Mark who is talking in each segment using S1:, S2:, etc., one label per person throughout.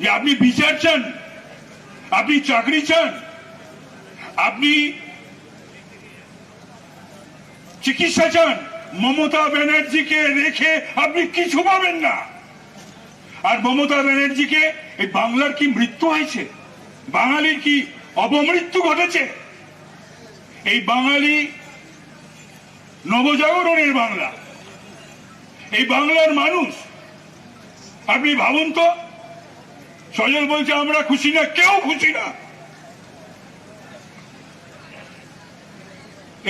S1: যে আপনি বিচার চান, আপনি চাকরি চান, আপনি চিকিৎসা চান, মমতা ব্যানার্জিকে রেখে আপনি কিছু পাবেন না। আর মমতা ব্যানার্জিকে এই বাংলার কি মৃত্যু হয়েছে? বাঙালির কি অপমৃত্যু ঘটেছে? এই বাঙালি নবজাগরণের বাংলা। এই বাংলার মানুষ, আপনি ভাবুন তো সজল বলছে, আমরা খুশি না, কেউ খুশি না।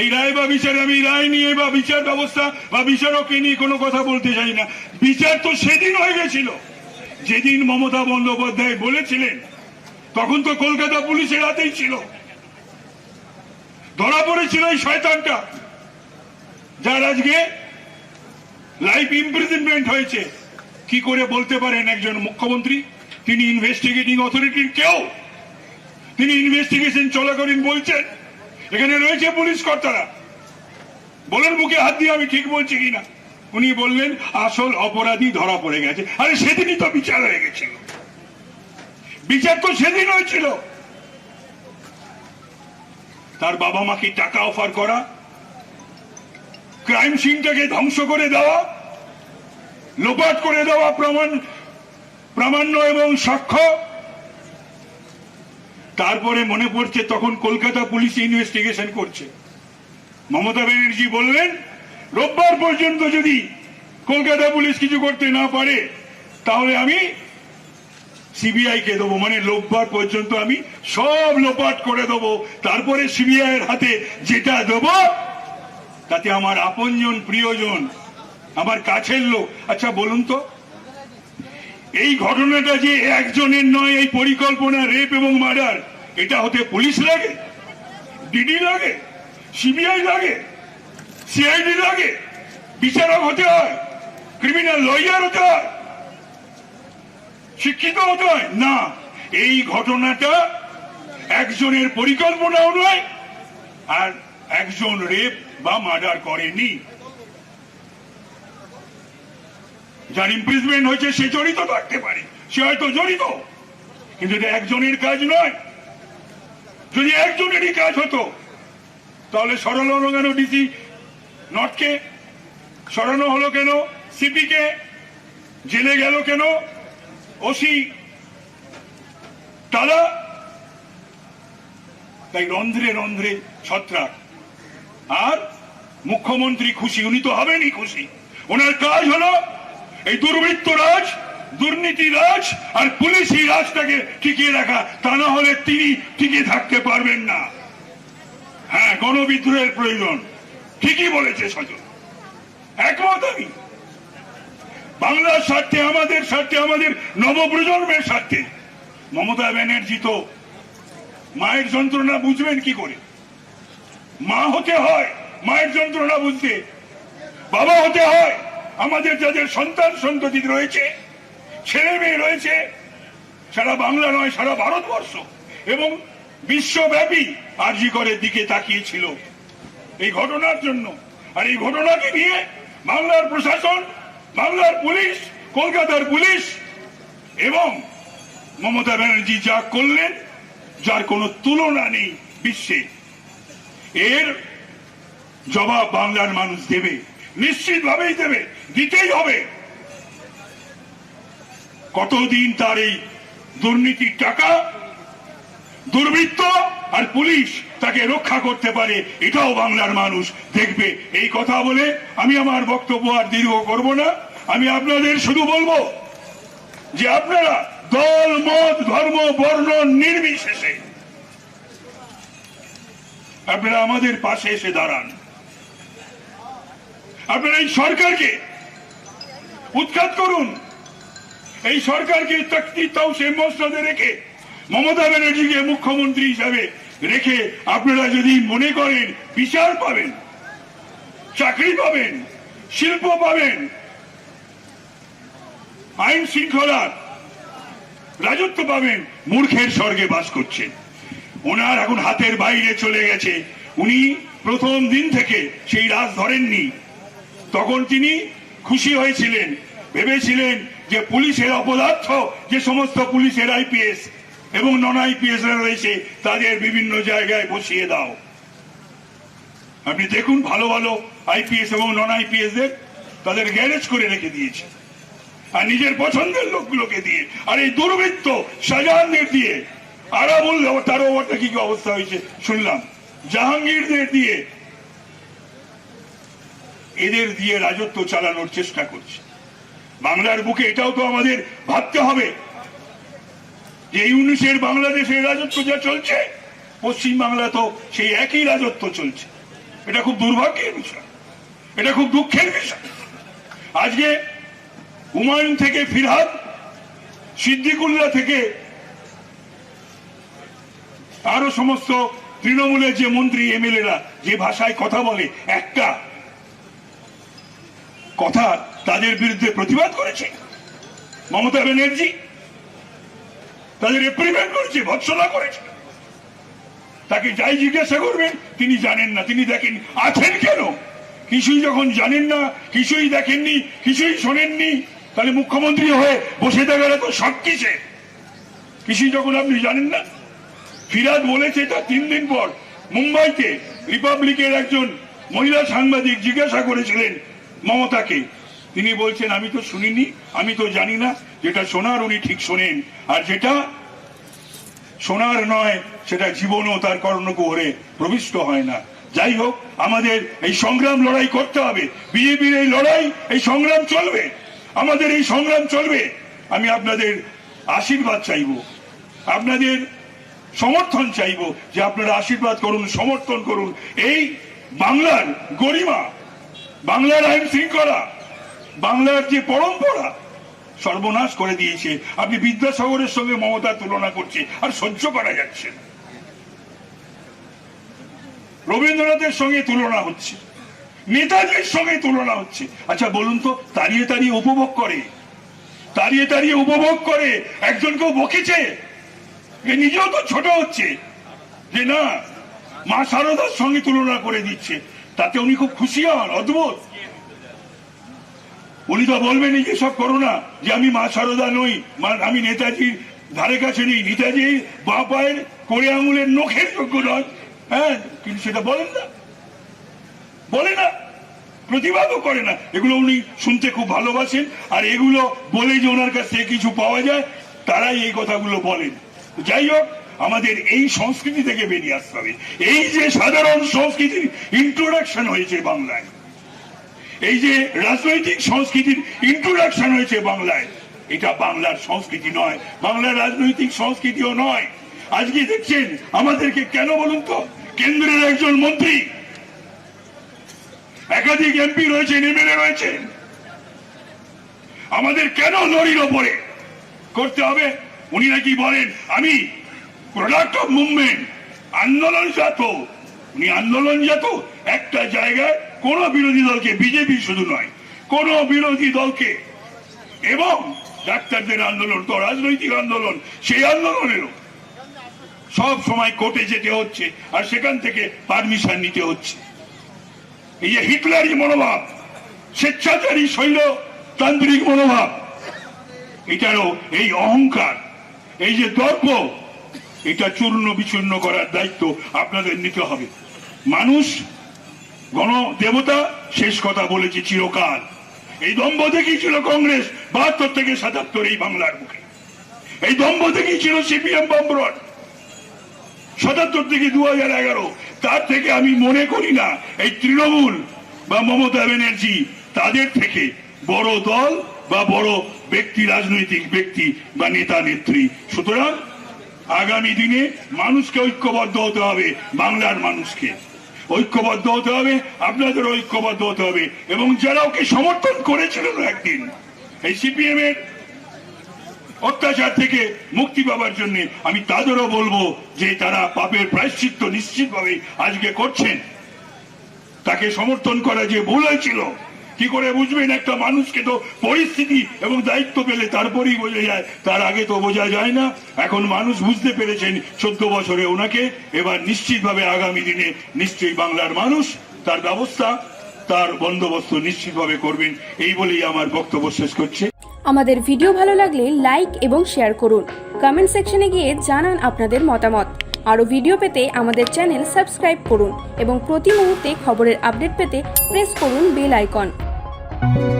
S1: এই রায় বা বিচারে, আমি রায় নিয়ে বা বিচার ব্যবস্থা বা বিচারককে নিয়ে কোনো কথা বলতে চাই না। বিচার তো সেদিন হয়ে গেছিল। যেদিন মমতা বন্দ্যোপাধ্যায় বলেছিলেন, তখন তো কলকাতা পুলিশের হাতেই ছিল। ধরা পড়েছিল এই শয়তানটা, যার আজকে লাইফ ইমপ্রিজনমেন্ট হয়েছে। কি করে বলতে পারেন একজন মুখ্যমন্ত্রী? তিনি ইনভেস্টিগেটিং অথরিটির কেউ? তিনি ইনভেস্টিগেশন চলাকালীন বলছেন, এখানে রয়েছে পুলিশ কর্তারা। বলেন মুখে হাত দিয়ে আমি ঠিক বলছি কিনা? উনি বললেন, আসল অপরাধী ধরা পড়ে গেছে। আরে সেদিনই তো বিচার হয়ে গেছিল। বিচার তো সেদিন হয়েছিল। তার বাবা মাকে টাকা অফার করা? ক্রাইম সিনটাকে ধ্বংস করে দেওয়া? লোপাট করে দেওয়া প্রমাণ প্রামাণ্য এবং সাক্ষ্য। তারপরে মনে পড়ছে তখন কলকাতা পুলিশ ইনভেস্টিগেশন করছে। মমতা ব্যানার্জি বললেন, রোববার পর্যন্ত যদি কলকাতা পুলিশ কিছু করতে না পারে, তাহলে আমি সিবিআই কে দেবো। মানে রোববার পর্যন্ত আমি সব লোপাট করে দেবো। তারপরে সিবিআই এর হাতে যেটা দেবো, তাতে আমার আপনজন প্রিয়জন, আমার কাছের লোক। আচ্ছা বলুন তো এই ঘটনাটা যে একজনের নয়, এই পরিকল্পনা রেপ এবং মার্ডার, এটা হতে পুলিশ লাগে, ডিডি লাগে, সিবিআই লাগে, সিআইডি লাগে, বিচারক হতে হয়, ক্রিমিনাল লয়ার হতে হয়, শিক্ষিত হতে হয়। না, এই ঘটনাটা একজনের পরিকল্পনাও নয়, আর একজন রেপ বা মার্ডার করেনি। যার ইমপ্রিজমেন্ট হয়েছে, সে জড়িত থাকতে পারে। সে হয়তো জড়িত, কিন্তু এটা একজনের কাজ নয়। যদি একজনেরই কাজ হতো, তাহলে সরল হলো কেন ডিসি নটকে সরানো হলো কেন? সিপি কে? জেলে গেল কেন? ওসি তারা? তাই রন্ধ্রে রন্ধ্রে ছত্রাক। আর মুখ্যমন্ত্রী খুশি, উনি তো হবেনই খুশি। ওনার কাজ হলো এই দুর্বৃত্ত রাজ, দুর্নীতি রাজ আর পুলিশি রাজটাকে টিকিয়ে রাখা, তা না হলে তিনি টিকে থাকতে পারবেন না। হ্যাঁ গণবিদ্রোহের প্রয়োজন। ঠিকই বলেছে সজল। একমত আমি। বাংলার স্বার্থে, আমাদের স্বার্থে, আমাদের নবপ্রজন্মের স্বার্থে। মমতা ব্যানার্জি তো মায়ের যন্ত্রণা বুঝবেন কি করে? মা হতে হয়, মায়ের যন্ত্রণা বুঝতে। বাবা হতে হয় আমাদের যাদের সন্তান সন্ততি রয়েছে, ছেলে মেয়ে রয়েছে, সারা বাংলা নয়, সারা ভারতবর্ষ এবং বিশ্বব্যাপী আরজি করের দিকে তাকিয়েছিল এই ঘটনার জন্য আর এই ঘটনাকে নিয়ে বাংলার প্রশাসন, বাংলার পুলিশ, কলকাতার পুলিশ এবং মমতা ব্যানার্জি যা করলেন, যার কোনো তুলনা নেই বিশ্বে। এর জবাব বাংলার মানুষ দেবে, নিশ্চিতভাবেই দেবে। দিতেই হবে। কতদিন তার এই দুর্নীতির টাকা? দুর্বৃত্ত আর পুলিশ তাকে রক্ষা করতে পারে, এটাও বাংলার মানুষ দেখবে। এই কথা বলে আমি আমার বক্তব্য আর দীর্ঘ করব না। আমি আপনাদের শুধু বলব যে আপনারা দল, মত, ধর্ম, বর্ণ নির্বিশেষে আপনারা আমাদের পাশে এসে দাঁড়ান। আপনারা এই সরকারকে উৎখাত করুন। এই সরকারকে তক্তি সে মসনদে রেখে মমতা ব্যানার্জিকে মুখ্যমন্ত্রী হিসাবে রেখে আপনারা যদি মনে করেন বিচার পাবেন, চাকরি পাবেন, শিল্প পাবেন, আইন শৃঙ্খলার রাজত্ব পাবেন, মূর্খের স্বর্গে বাস করছেন। ওনার এখন হাতের বাইরে চলে গেছে। উনি প্রথম দিন থেকে সেই রাজ ধরেননি। তখন তিনি খুশি হয়েছিলেন। ভেবেছিলেন যে পুলিশের অপদার্থ, যে সমস্ত পুলিশের আইপিএস এবং নন আইপিএস রয়েছে, তাদের বিভিন্ন জায়গায় বসিয়ে দাও। আপনি দেখুন, ভালো ভালো আইপিএস এবং নন আইপিএস দের তাদের গ্যারেজ করে রেখে দিয়েছে। আর নিজের পছন্দের লোকগুলোকে দিয়ে, আর এই দুর্বৃত্ত শাহজাহানদের দিয়ে, আরাবুল তার ওপরটা কি কি অবস্থা হয়েছে শুনলাম। জাহাঙ্গীরদের দিয়ে, এদের দিয়ে রাজত্ব চালানোর চেষ্টা করছে। বাংলার বুকে এটাও তো আমাদের ভাবতে হবে যে ইউনিসের বাংলাদেশের রাজত্ব যা চলছে পশ্চিম বাংলা তো সেই একই রাজত্ব চলছে। এটা খুব দুর্ভাগ্যের বিষয়। এটা খুব দুঃখের বিষয়। আজকে হুমায়ুন থেকে ফিরহাদ, সিদ্দিকুল্লাহ থেকে আরও সমস্ত তৃণমূলের যে মন্ত্রী, এমএলএরা যে ভাষায় কথা বলে, একটা কথা তাদের বিরুদ্ধে প্রতিবাদ করেছে। মমতা ব্যানার্জি তাদের রিপ্রিমেন্ট করেছে, ভৎসনা করেছে। তাকে যাই জিজ্ঞাসা করবেন, তিনি জানেন না, তিনি দেখেন, আছেন কেন? কিছুই যখন জানেন না, কিছুই দেখেননি, কিছুই শোনেননি, তাহলে মুখ্যমন্ত্রী হয়ে বসে থাকার তো সব কিসে কিছুই যখন আপনি জানেন না। ফিরাদ বলেছে তার তিন দিন পর। মুম্বাইতে রিপাবলিকের একজন মহিলা সাংবাদিক জিজ্ঞাসা করেছিলেন মমতাকে তিনি বলছেন, আমি তো শুনিনি, আমি তো জানি না, যেটা শোনার উনি ঠিক শোনেন। আর যেটা সোনার নয়, সেটা জীবনও তার কর্ণকুহরে প্রবিষ্ট হয় না। যাই হোক, আমাদের এই সংগ্রাম লড়াই করতে হবে। বিজেপির এই লড়াই, এই সংগ্রাম চলবে। আমাদের এই সংগ্রাম চলবে। আমি আপনাদের আশীর্বাদ চাইব। আপনাদের সমর্থন চাইব যে আপনারা আশীর্বাদ করুন, সমর্থন করুন। এই বাংলার গরিমা বাংলার আইন শৃঙ্খলা, বাংলার যে পরম্পরা, সর্বনাশ করে দিয়েছে। আপনি বিদ্যাসাগরের সঙ্গে মমতার তুলনা করছে আর সহ্য করা যাচ্ছে। রবীন্দ্রনাথের সঙ্গে তুলনা হচ্ছে, নেতাজির সঙ্গে তুলনা হচ্ছে। আচ্ছা বলুন তো তাড়িয়ে তাড়িয়ে উপভোগ করে তাড়িয়ে তাড়িয়ে উপভোগ করে একজনকেও বকেছে? নিজেও তো ছোট হচ্ছে, যে না মা শারদার সঙ্গে তুলনা করে দিচ্ছে। তাতে উনি খুব খুশি হন অদ্ভুত। উনি তো বলবেন এই যে সব করো না, যে আমি মা শারদা নই আমি নেতাজির ধারে কাছে নেই। নেতাজি বা পায়ের করে আঙুলের নখের যোগ্য নয়। হ্যাঁ কিন্তু সেটা বলেন না। বলে না। প্রতিবাদও করে না। এগুলো উনি শুনতে খুব ভালোবাসেন। আর এগুলো বলে যে ওনার কাছ থেকে কিছু পাওয়া যায়, তারাই এই কথাগুলো বলেন। যাই হোক আমাদের এই সংস্কৃতি থেকে বেরিয়ে আসতে হবে। এই যে সাধারণ সংস্কৃতির ইন্ট্রোডাকশন হয়েছে বাংলায়, এই যে রাজনৈতিক সংস্কৃতির ইন্ট্রোডাকশন হয়েছে বাংলায়, এটা বাংলার সংস্কৃতি নয়, বাংলার রাজনৈতিক সংস্কৃতিও নয়। আজকে দেখছেন আমাদেরকে কেন বলুন তো? কেন্দ্রের একজন মন্ত্রী, একাধিক এমপি রয়েছেন, এমএলএ রয়েছেন। আমাদের কেন লরির ওপরে করতে হবে? উনি নাকি বলেন, আমি প্রোডাক্ট অফ মুভমেন্ট আন্দোলন জাত। উনি আন্দোলন জাত। একটা জায়গায় কোন বিরোধী দলকে, বিজেপি শুধু নয়, কোন বিরোধী দলকে। এবং ডাক্তারদের আন্দোলন তো রাজনৈতিক আন্দোলন, সেই আন্দোলনেরও। সব সময় কোর্টে যেতে হচ্ছে আর সেখান থেকে পারমিশন নিতে হচ্ছে। এই যে হিটলারি মনোভাব, স্বেচ্ছাচারী শৈলতান্ত্রিক মনোভাব, এটারও এই অহংকার, এই যে দর্প এটা চূর্ণ বিচূর্ণ করার দায়িত্ব আপনাদের নিতে হবে। মানুষ গণ দেবতা শেষ কথা বলেছে চিরকাল। এই দম্ভ দেখেই ছিল কংগ্রেস, বাহাত্তর থেকে সাতাত্তর এই বাংলার মুখে এই দম্ভ দেখেই ছিল সিপিএম বম্বরন সাতাত্তর থেকে দু হাজার এগারো, তার থেকে আমি মনে করি না এই তৃণমূল বা মমতা ব্যানার্জি তাদের থেকে বড় দল বা বড় ব্যক্তি, রাজনৈতিক ব্যক্তি বা নেতা, নেত্রী। সুতরাং আগামী দিনে মানুষকে ঐক্যবদ্ধ হতে হবে, বাংলার মানুষকে। ঐক্যবদ্ধ হতে হবে আপনাদের ঐক্যবদ্ধ হতে হবে। এবং যারা ওকে সমর্থন করেছিলেন একদিন, এই সিপিএম এর অত্যাচার থেকে মুক্তি পাবার জন্য আমি তাদেরও বলব যে তারা পাপের প্রায়শ্চিত্ত নিশ্চিতভাবে আজকে করছেন। তাকে সমর্থন করা যে ভুল হয়েছিল কি করে বুঝবেন? একটা মানুষকে তো পরিস্থিতি এবং দায়িত্ব পেলে তারপরেই বোঝা যায়। তার আগে তো বোঝা যায় না। এখন মানুষ বুঝতে পেরেছেন চোদ্দ বছরে ওনাকে। এবার নিশ্চিতভাবে আগামী দিনে নিশ্চয়ই বাংলার মানুষ তার ব্যবস্থা, তার বন্দোবস্ত নিশ্চিতভাবে করবেন। এই বলেই আমার বক্তব্য শেষ করছে।
S2: আমাদের ভিডিও ভালো লাগলে লাইক এবং শেয়ার করুন। কমেন্ট সেকশনে গিয়ে জানান আপনাদের মতামত। আরও ভিডিও পেতে আমাদের চ্যানেল সাবস্ক্রাইব করুন এবং প্রতি মুহূর্তে খবরের আপডেট পেতে প্রেস করুন বেল আইকন। Thank you.